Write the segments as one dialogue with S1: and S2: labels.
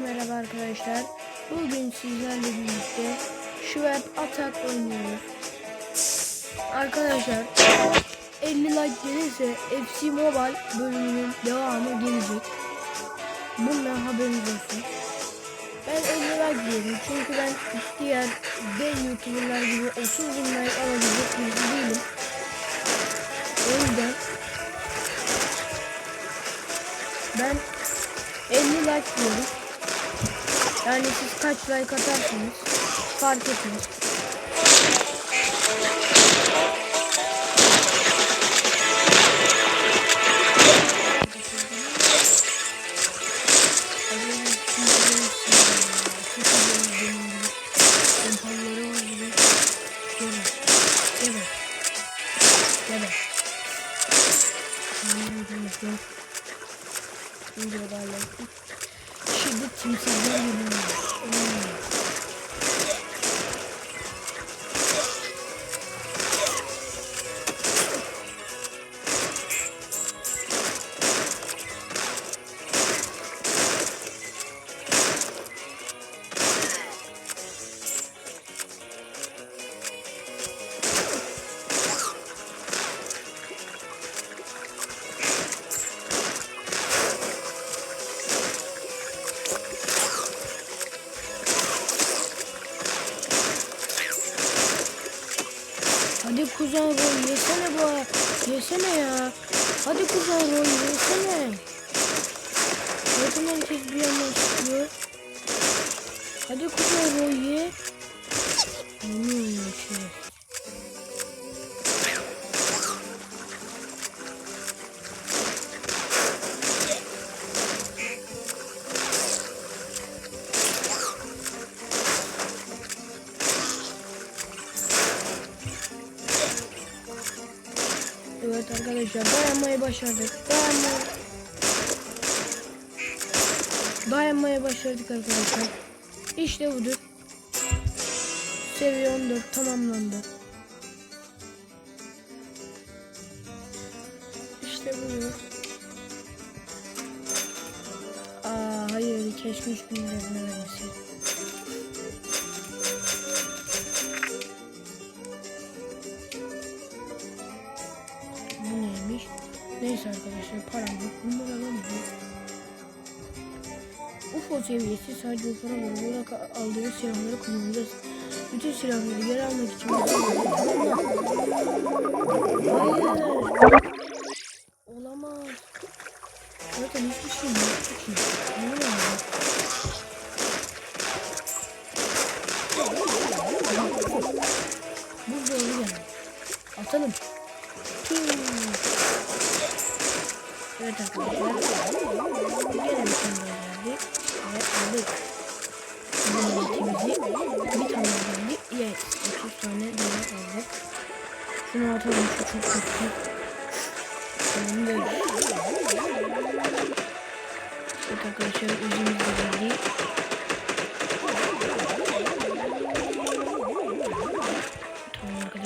S1: Merhaba arkadaşlar. Bugün sizlerle birlikte Şuvet Atak oynuyoruz. Arkadaşlar 50 like gelirse FC Mobile bölümünün devamı gelecek. Bundan haberiniz olsun. Ben 50 like diyorum çünkü ben diğer dev youtuberlar gibi 30 bin like alabilecek birisi değilim. O yüzden ben 50 like diyorum. Yani siz kaç like atarsanız fark etmez. Kuzen Roy yesene bu ara. Yesene ya. Hadi kuzen Roy yesene. Zaten herkes bir yandan çıkıyor. Hadi kuzen Roy ye. Yemiyor ya şey. Arkadaşlar dayanmayı başardık. Dayanmayı Dayanmayı başardık arkadaşlar. İşte budur. Seviye 14 tamamlandı. İşte budur. Aa hayır keşke 3000 lirasını Neyse arkadaşlar param yok. Bunları alamıyorum. UFO seviyesi sadece UFO'na göre olarak aldığı silahları kullanacağız. Bütün silahları geri almak için Hayır.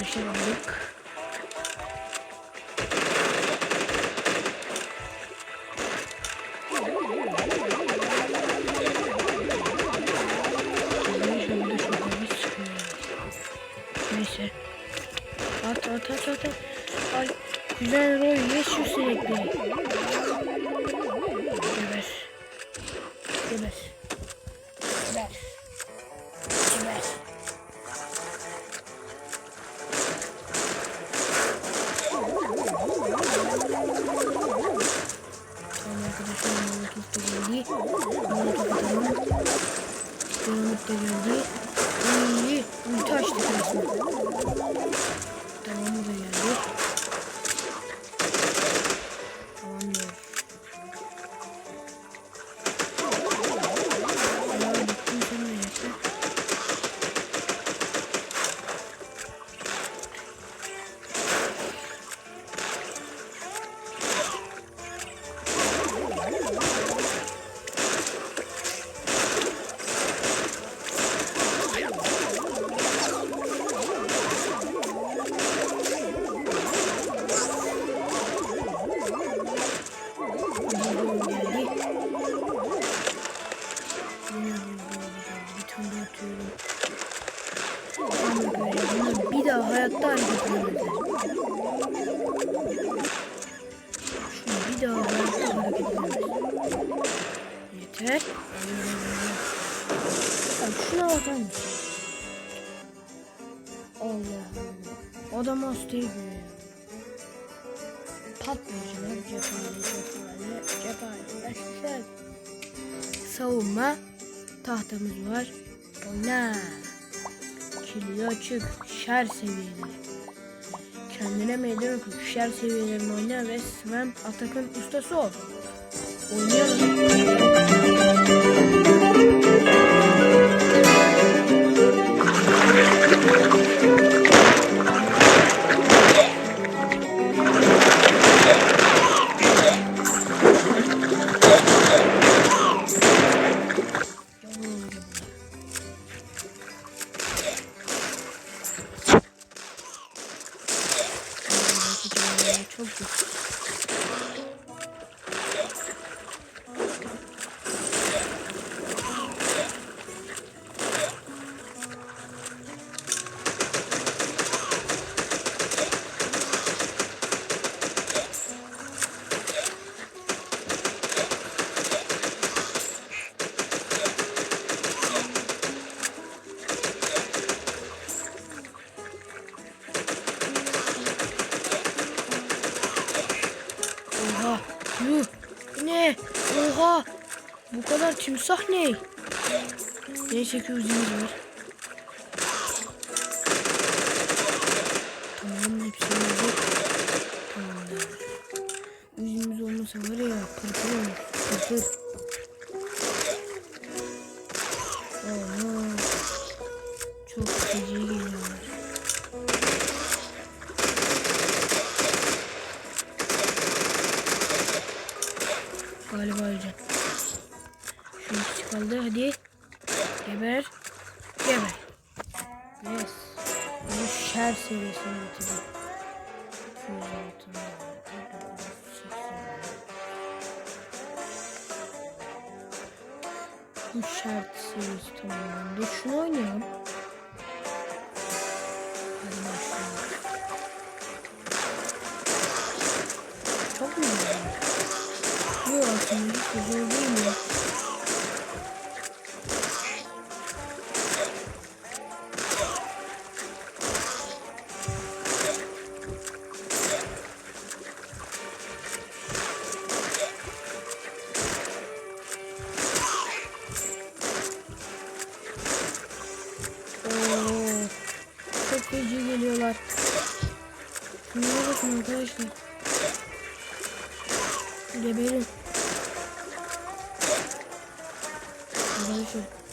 S1: Arkadaşlar aldık. Neyse. At at at at. Ay, güzel rol şu sürekli. Atıyorum. Ama böyle bunlar bir daha hayatta hareket edemezler. Şunu bir daha hayatta hareket. Yeter. Bak şuna bakar mısın? Allah Allah. Adam hastayı görüyor. Patlayıcılar cephane cephane cephane başlar. Savunma tahtamız var. Oyna. Kilidi açık. Şer seviyeleri. Kendine meydan oku. Şer seviyelerini oyna ve Sven Atak'ın ustası ol. Oynayalım. সবজি timsah ne? Neyse ki uzunumuz var. Tamam hepsini aldık. Tamamdır. Uzunumuz olmasa var ya pırpır olur. Pırpır. Oha. Çok feci geliyorlar. Galiba öleceğim. Kaldı hadi. Geber. Geber. Yes. Bunu şer seviyesine getirdim. 206. Bu şart seviyesi tamamlandı. Şunu oynayalım. Hadi başlayalım. Çok mu güzel? Yok aslında hiç güzel değil mi?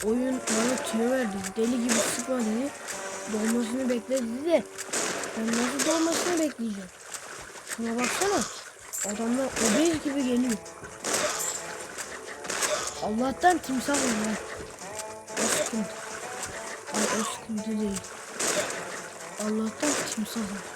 S1: Oyun bana tüyo verdi. Deli gibi sıkma dedi. Dolmasını bekle dedi de ben nasıl dolmasını bekleyeceğim? Şuna baksana. Adamlar obez gibi geliyor. Allah'tan timsah var ya. O sıkıntı. Ay o sıkıntı değil. Allah'tan timsah var.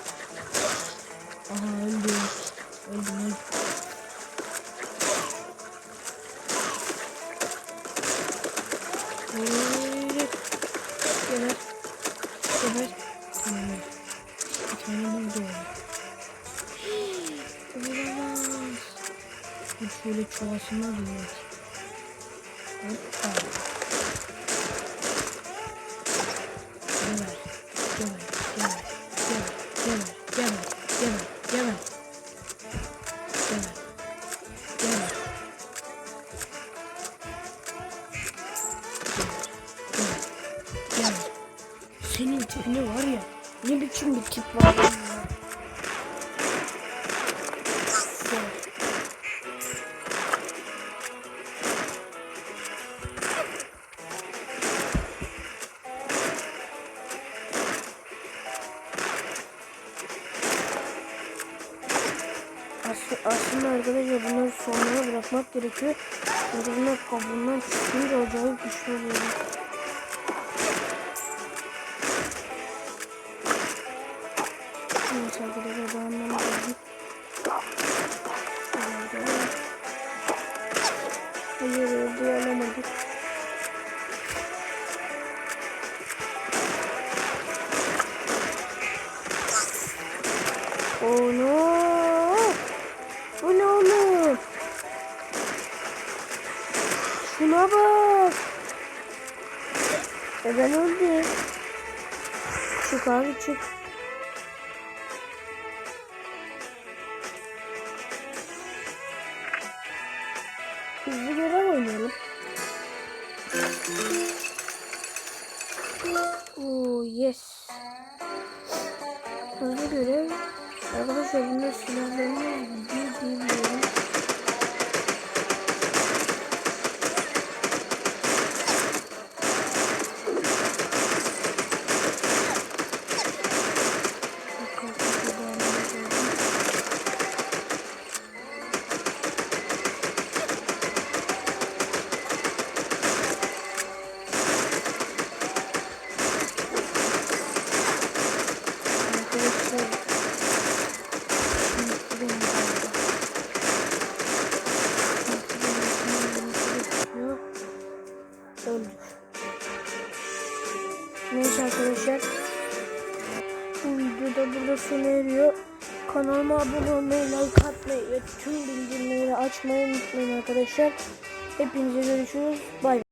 S1: Çoğasına bir Hoppa. Senin tipini var ya ne biçim bir tip var. Ya. Gerekiyor. Bunlar kabuğundan çıkınca acayip güçlü oluyor. Abi çık. Hızlı görev oynayalım. Oo yes. Hızlı görev. Arkadaşlar bunlar silahlarını gidiyor diyebiliyorum. Kanalıma abone olmayı, like atmayı ve tüm bildirimleri açmayı unutmayın arkadaşlar. Hepinize görüşürüz. Bay.